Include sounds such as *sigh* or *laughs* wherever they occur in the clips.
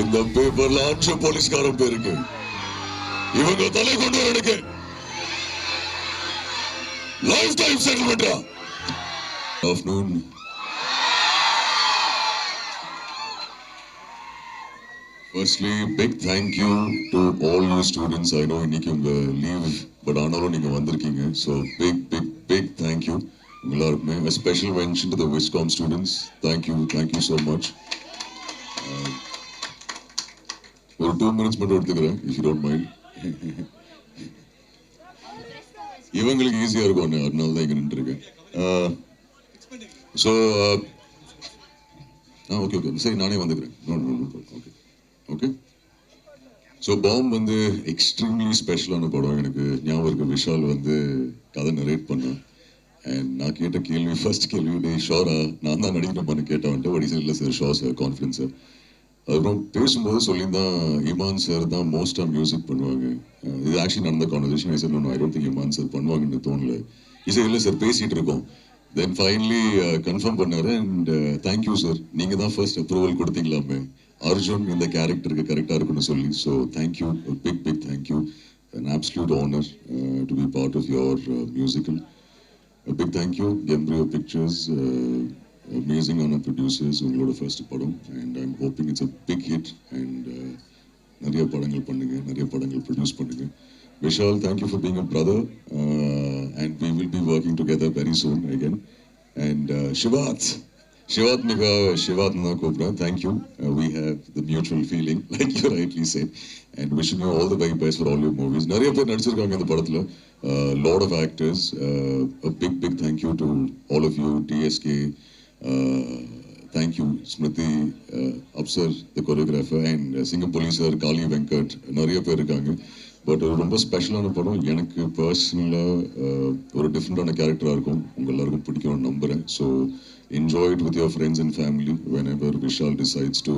இந்த பேப்பர்ல அஞ்சு போலீஸ்காரன் பேருக்கு. இவங்க தலை கொண்டு எனக்கு. Lifetime செட்டில்மெண்டா afternoon firstly big thank you to all you students I know இன்னைக்கு உங்கள் லீவ் பட் ஆனாலும் நீங்கள் வந்திருக்கீங்க. So big big big thank you எல்லாருக்குமே. Special mention to the viscom students thank you thank you so much ஒரு two minutes மட்டும் எடுத்துக்கிறேன். If you don't mind இவங்களுக்கு ஈஸியா இருக்கும். அதனால தான் இங்கே நின்று இருக்கேன் ஸோ ஆ ஓகே ஓகே சரி நானே வந்துக்கிறேன். ஓகே ஓகே ஸோ பாம் வந்து எக்ஸ்ட்ரீம்லி ஸ்பெஷலான படம். எனக்கு ஞாபகம் இருக்கு. விஷால் வந்து கதை நரேட் பண்ணேன் அண்ட் நான் கேட்ட கேள்வி ஃபர்ஸ்ட் கேள்வி டே ஷோரா? நான் தான் நடிக்கிறேன் பண்ண கேட்டேன் வந்துட்டு வடிசல் இல்லை sir show sir confidence sir அதுக்கப்புறம் பேசும்போது சொல்லியிருந்தான் இமான் சார் தான் மோஸ்ட்டாக மியூசிக் பண்ணுவாங்க. இது ஆக்சுவலி நடந்த கான்வர்சேஷன் சார் நான் I don't think Imman sir பண்ணுவாங்கன்னு தோணல. இசை இல்லை சார் பேசிகிட்டு இருக்கோம். தென் ஃபைனலி கன்ஃபார்ம் பண்ணார் அண்ட் தேங்க்யூ சார் நீங்கள் தான் ஃபர்ஸ்ட் அப்ரூவல் கொடுத்தீங்களாமே. அர்ஜுன் இந்த கேரக்டருக்கு கரெக்டாக இருக்குன்னு சொல்லி. So thank you big big thank you an absolute honour to be part of your musical big thank you Embryo Pictures thank you, Embryo Pictures, uh, amazing on producers, உங்களோட first படம் and I'm hoping it's a big hit and uh, நிறைய படங்கள் பண்ணுங்க நிறைய படங்கள் produce பண்ணுங்க Vishal thank you for being a brother uh, and we will be working together very soon again and uh, Shivath Shivath Nika Shivath na Cobra, thank you. Uh, we have the mutual feeling, *laughs* like you rightly said, and wishing you all the very best for all your movies. நிறைய பேர் நடிச்சிருக்காங்க இந்த படத்துல lot of actors a big big thank you to all thank you Smriti Absar Absar the choreographer and uh, Singam Policer நிறைய பேர் இருக்காங்க but ஒரு ரொம்ப ஸ்பெஷலான படம் எனக்கு பர்சனலாக ஒரு டிஃப்ரெண்டான கேரக்டராக இருக்கும் உங்கள் எல்லாருக்கும் பிடிக்கும்னு நம்புகிறேன் so enjoy it with your friends and family whenever Vishal decides to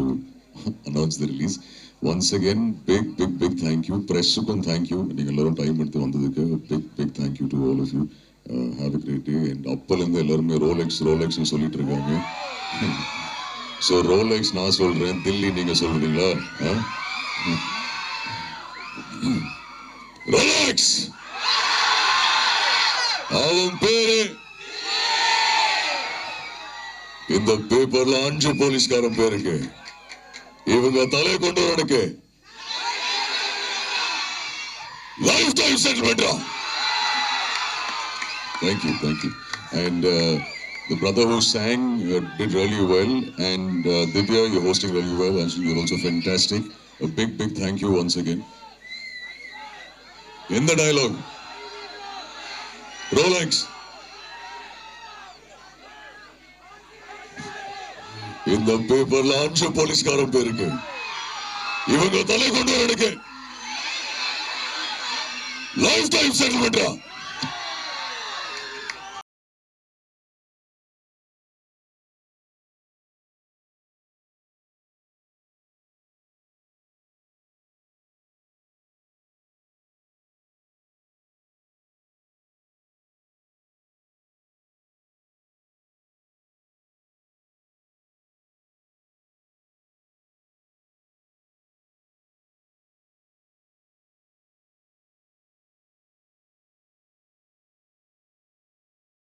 announce the release once again big big big thank you ப்ரெஸ்ஸுக்கும் thank you நீங்கள் எல்லோரும் டைம் எடுத்து வந்ததுக்கு big big thank you to all of you heart Uh, have அப்போலேருந்து எல்லாருமே Rolex ரோலெக்ஸ்னு சொல்லிட்டு இருக்காங்க. So Rolex நான் சொல்றேன் தில்லி நீங்க சொல்கிறீங்களா ரோலெக்ஸ் அவன் பேரு? இந்த பேப்பர்ல அஞ்சு போலீஸ்காரன் பேருக்கு இவங்க தலை கொண்டு வரனுக்கு லைஃப் டைம் செட்டில்மெண்ட்டா Thank you, thank you. And uh, the brother who sang uh, did really well. And uh, Divya, you're hosting really well. And you're also fantastic. A big, big thank you once again. In the dialogue, Rolex. இந்த பேப்பர்ல அஞ்சு போலீஸ்காரன் பேருக்கு இவங்க தலை கொண்டு வரனுக்கு lifetime செட்டில்மெண்டா